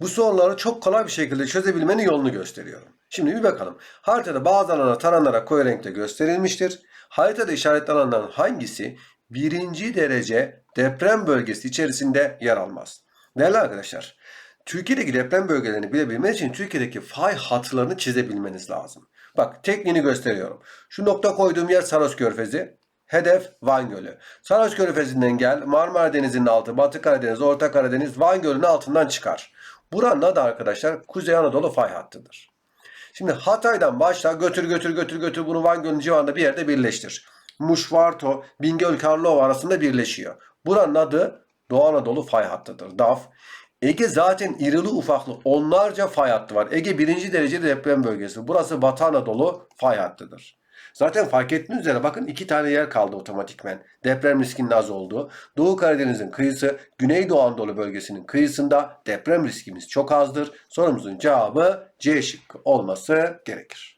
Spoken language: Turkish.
Bu soruları çok kolay bir şekilde çözebilmenin yolunu gösteriyorum. Şimdi bir bakalım. Haritada bazı alanlar taranarak koyu renkte gösterilmiştir. Haritada işaretli alanların hangisi birinci derece deprem bölgesi içerisinde yer almaz? Değerli arkadaşlar, Türkiye'deki deprem bölgelerini bilebilmeniz için Türkiye'deki fay hatlarını çizebilmeniz lazım. Bak tekniğini gösteriyorum. Şu nokta koyduğum yer Saros Körfezi. Hedef Van Gölü. Saros Körfezi'nden gel. Marmara Denizi'nin altı, Batı Karadeniz, Orta Karadeniz, Van Gölü'nün altından çıkar. Buranın adı arkadaşlar Kuzey Anadolu fay hattıdır. Şimdi Hatay'dan başla götür götür götür götür bunu Van Gölü'nün civarında bir yerde birleştir. Muşvarto, Bingöl, Karlova arasında birleşiyor. Buranın adı Doğu Anadolu fay hattıdır. DAF. Ege zaten irili ufaklı onlarca fay hattı var. Ege birinci dereceli deprem bölgesi. Burası Batı Anadolu fay hattıdır. Zaten fark ettiğiniz üzere bakın iki tane yer kaldı otomatikmen. Deprem riskinin az olduğu. Doğu Karadeniz'in kıyısı, Güneydoğu Anadolu bölgesinin kıyısında deprem riskimiz çok azdır. Sorumuzun cevabı C şıkkı olması gerekir.